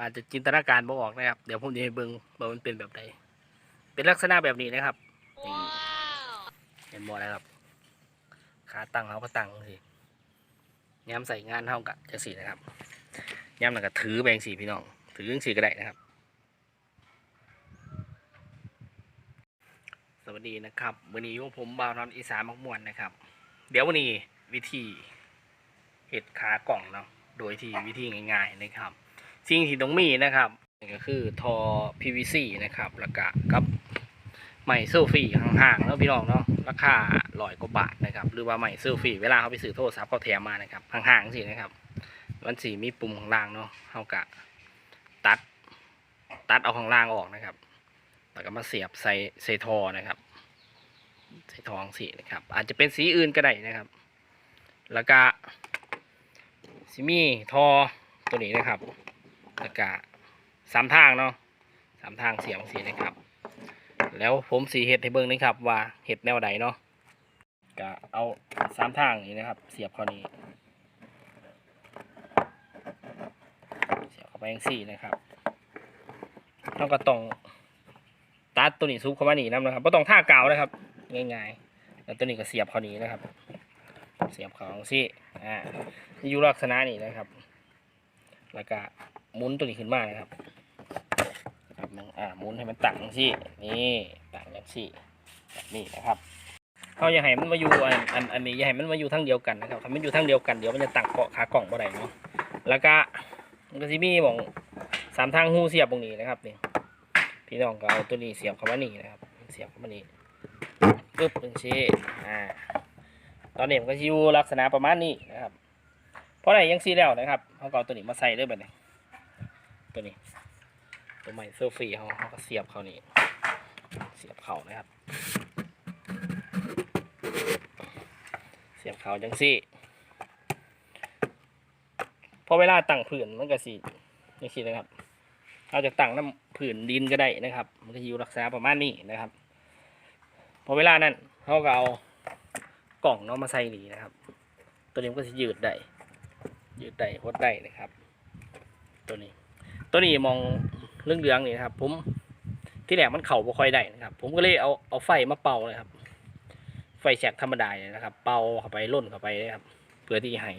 อาจจะจินตนาการบ่ออกนะครับ เดี๋ยวผมจะให้เบิ่งว่ามันเป็นแบบใดเป็นลักษณะแบบนี้นะครับนี่เห็นบ่นะครับขาตั้งเขาก็ตั้งสิย้ำใส่งานเท่ากับจังสีนะครับย้ำหนังก็ถือแบงสีพี่น้อง ถือจังสีก็ได้นะครับ สวัสดีนะครับวันนี้อยู่กับผมบ่าวนอนอีสานมักมวนนะครับ เดี๋ยววันนี้วิธีเห็ดขากล่องเนาะโดยที่วิธีง่ายๆนะครับ สิ่งที่ต้องมีนะครับก็คือทอ PVC นะครับแล้วก็กับไม้เซลฟี่ห่างๆเนาะพี่น้องเนาะราคาร้อยกว่าบาทนะครับ หรือว่าไม้เซลฟี่เวลาเขาไปซื้อโทรศัพท์เขาแถมมานะครับห่างๆสินะครับมันสีมีปุ่มข้างล่างเนาะเขากะตัดตัดเอาข้างล่างออกนะครับแล้วก็มาเสียบใส่ใส่ทอนะครับใส่ทองสีนะครับ อาจจะเป็นสีอื่นก็ได้นะครับ แล้วก็ซิมีทอตัวนี้นะครับ แล้วก็สามทางเนาะสามทางเสียบสีนะครับ แล้วผมสีเห็ดให้เบิ่งนะครับ ว่าเห็ดแนวใดเนาะก็เอาสามทางนี้นะครับ เสียบเข้านี้เสียบเข้าไปอย่างสี่นะครับเราก็ต้องตัดตัวนี้ซุปเข้ามานี่นำนะครับไม่ต้องท่ากาวนะครับ ง่ายๆ แล้วตัวนี้ก็เสียบเข้านี้นะครับ เสียบเข้าองสี่อ่าอยู่ลักษณะนี้นะครับ แล้วก็ หมุนตัวนี้ขึ้นมานะครับครับมึงอ่าหมุนให้มันตั้งอย่างสี่นี่ตั้งอย่างสี่แบบนี้นะครับเขาอย่าให้มันมาอยู่อันอันอันนี้อย่าให้มันมาอยู่ทั้งเดียวกันนะครับถ้ามันอยู่ทั้งเดียวกันเดี๋ยวมันจะตั้งเกาะขากล่องบ่ได้เนาะแล้วก็มันก็สิมีหมองสามทางหูเสียบตรงนี้นะครับนี่พี่น้องก็เอาตัวนี้เสียบเข้ามานี่นะครับ เสียบเข้ามานี่ปึ๊บหนึ่งชี้อ่าตอนนี้มันก็สิอยู่ลักษณะประมาณนี้นะครับเพราะอะไรยังซีแล้วนะครับเขาก็เอาตัวนี้มาใส่เลยแบบนี้ ตัวนี้ ตัวใหม่เซลฟี่เขาเขาก็เสียบเขานี่เสียบเขานะครับ เสียบเขาจังซี่พอเวลาตั้งผืนมันก็สีจังซี่นะครับเราจะตั้งน้ำผืนดินก็ได้นะครับ มันก็อยู่รักษาประมาณนี้นะครับ พอเวลานั้นเขาก็เอากล่องเนาะมาใส่นี่นะครับ ตัวนี้มันก็จะยืดได้ยืดได้หดได้นะครับ ตัวนี้ ตัวนี้มองเรื่องเหลืองนี่นะครับ ผมที่แรกมันเข่าบ่ค่อยได้นะครับ ผมก็เลยเอาเอาไฟมาเป่าเลยครับ ไฟแฉกธรรมดาเนี่ยนะครับ เป่าเข้าไปล่นเข้าไปนะครับเพื่อที่ให้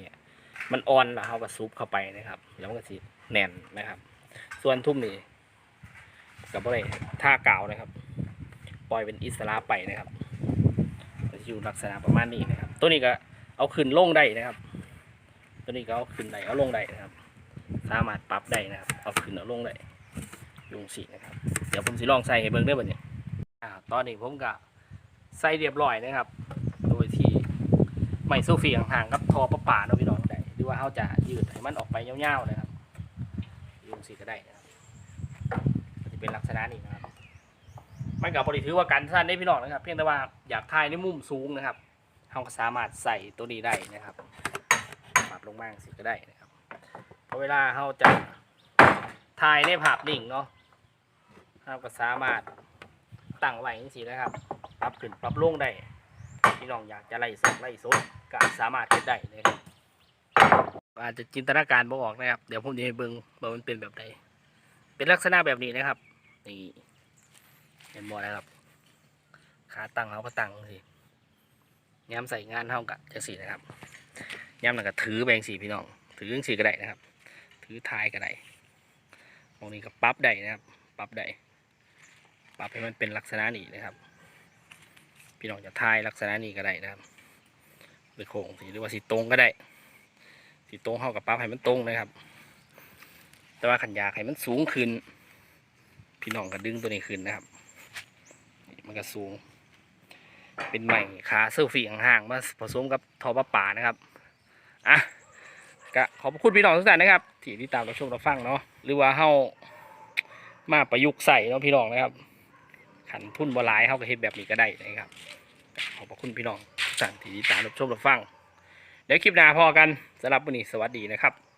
มันอ่อนแล้วเขาก็ซุปเข้าไปนะครับแล้วมันก็สิแน่นนะครับ ส่วนทุ่มนี่กับอะไรท่ากาวนะครับ ปล่อยเป็นอิสระไปนะครับอยู่ลักษณะประมาณนี้นะครับ ตัวนี้ก็เอาขึ้นลงได้นะครับ ตัวนี้ก็เอาขึ้นได้เอาลงได้นะครับ สามารถปรับได้นะครับ เอาขึ้นเอาลงได้ยุงสีนะครับ เดี๋ยวผมสิลองใส่ให้เบิ่งเด้อบัดนี้อ่าตอนนี้ผมก็ใส่เรียบร้อยนะครับ โดยที่ไม่โซฟีห่างๆกับทอประป่าเนาะพี่น้องได้หรือว่าเขาจะยืดให้มันออกไปยาวๆนะครับยุงสีก็ได้นะครับจะเป็นลักษณะนี้นะครับมันกับบริถือว่าการสั้นได้พี่น้องนะครับ เพียงแต่ว่าอยากถ่ายในมุมสูงนะครับเขาก็สามารถใส่ตัวนี้ได้นะครับปรับลงบ้างสิก็ได้นะครับ เวลาเขาจะถ่ายในภาพนิ่งเนาะเราก็สามารถตั้งไว้อย่างนี้นะครับ ปรับขึ้นปรับลงได้พี่น้องอยากจะไล่สดไล่สดก็สามารถเฮ็ดได้นะครับอาจจะจินตนาการบ่ออกนะครับ เดี๋ยวผมจะให้เบิ่งว่ามันเป็นแบบใดเป็นลักษณะแบบนี้นะครับนี่เห็นบ่นะครับขาตั้งเขาก็ตั้งสิย้ำใส่งานเท่ากับจังสีนะครับย้ำหนังก็ถือแบงสีพี่น้อง ถือจังสีก็ได้นะครับ ถือทายก็ได้ตรงนี้ก็ปรั๊บได้นะครับปรั๊บได้ปรับให้มันเป็นลักษณะนี้นะครับ พี่น้องจะทายลักษณะนี้ก็ได้นะครับไปโค้งสีหรือว่าสีตรงก็ได้ สีตรงเข้ากับปรั๊บให้มันตรงนะครับ แต่ว่าขันยาให้มันสูงขึ้น พี่น้องก็ดึงตัวนี้ขึ้นนะครับมันก็สูง เป็นใหม่ขาเซลฟี่ห่างๆมาผสมกับทอปลาป่านะครับอะ ก็ขอบคุณพี่น้องทุกท่านนะครับ ที่ติดตามเราชมเราฟังเนาะหรือว่าเฮามาประยุกต์ใส่เนาะพี่น้องนะครับ ขันพุ่นบหลายเฮาก็เฮ็ดแบบนี้ก็ได้นะครับขอบคุณพี่น้องทุกท่านที่ติดตามรับชมรับฟัง เดี๋ยวคลิปหน้าพอกันสำหรับวันนี้สวัสดีนะครับ